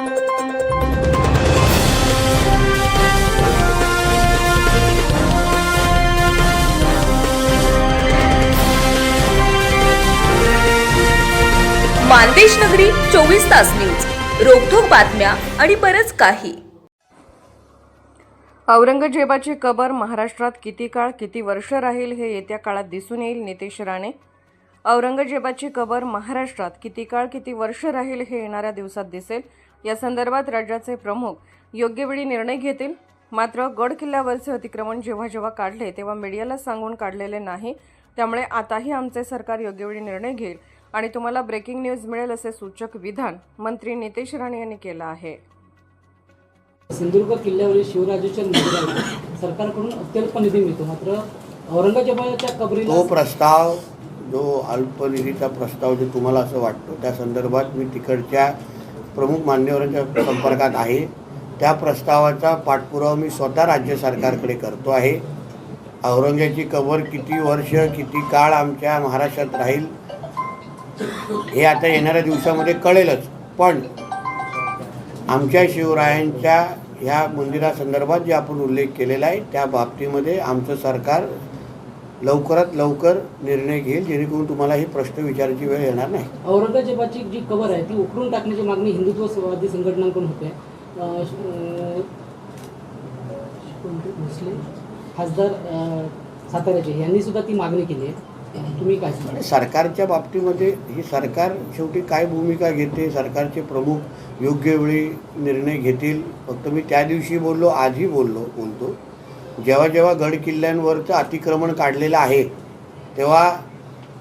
मानदेश नगरी चोवीस तास न्यूज. रोखोक बातम्या आणि बरंच काही. औरंगजेबाची कबर महाराष्ट्रात किती काळ किती वर्ष राहील हे येत्या काळात दिसून येईल नितेश राणे? औरंगजेबाची कबर महाराष्ट्रात किती काळ किती वर्ष राहील हे येणाऱ्या दिवसात दिसेल? या संदर्भात राज्याचे प्रमुख योग्य वेळी निर्णय घेतील. मात्र गड किल्ल्यावरचे अतिक्रमण जेव्हा जेव्हा काढले तेव्हा मीडियाला सांगून काढलेले नाही. त्यामुळे आताही आमचे सरकार योग्य वेळी निर्णय घेईल आणि तुम्हाला ब्रेकिंग न्यूज मिळेल असे सूचक विधान मंत्री नितेश राणे यांनी केलं आहे. सिंधुदुर्ग किल्ल्यावरील शिवराजाच्या मंदिराला सरकारकडून अत्यल्प निधी मिळतो. मात्र औरंगजेबाच्या कबरीला तो प्रस्ताव जो अल्पनिधीचा प्रस्ताव जो तुम्हाला असं वाटतो त्या संदर्भात मी तिकडच्या प्रमुख मान्यवरांच्या संपर्कात आहे. त्या प्रस्तावाचा पाठपुरावा मी स्वतः राज्य सरकारकडे करतो आहे. औरंगाची कबर किती वर्ष किती काळ आमच्या महाराष्ट्रात राहील हे आता येणाऱ्या दिवसामध्ये कळेलच. पण आमच्या शिवरायांच्या ह्या मंदिरासंदर्भात जे आपण उल्लेख केलेला आहे त्या बाबतीमध्ये आमचं सरकार लवकरात लवकर निर्णय घेईल जेणेकरून तुम्हाला ही प्रश्न विचारायची वेळ येणार नाही. औरंगजेबाची जी कबर आहे ती उकरून टाकण्याची मागणी हिंदुत्ववादी संघटनांकडून होते. खासदार साताऱ्याचे. यांनी सुद्धा ती मागणी केली आहे. तुम्ही काय सरकारच्या बाबतीमध्ये ही सरकार शेवटी काय भूमिका घेते सरकारचे प्रमुख योग्य वेळी निर्णय घेतील? फक्त मी त्या दिवशी बोललो आजही बोललो बोलतो. जेव्हा जेव्हा गड किल्ल्यांवरचं अतिक्रमण काढलेलं आहे तेव्हा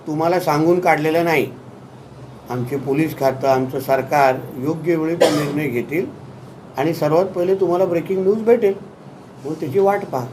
तुम्हाला सांगून काढलेलं नाही. आमचे पोलीस खातं आमचं सरकार योग्य वेळी तो निर्णय घेतील आणि सर्वात पहिले तुम्हाला ब्रेकिंग न्यूज भेटेल. मग त्याची वाट पहा.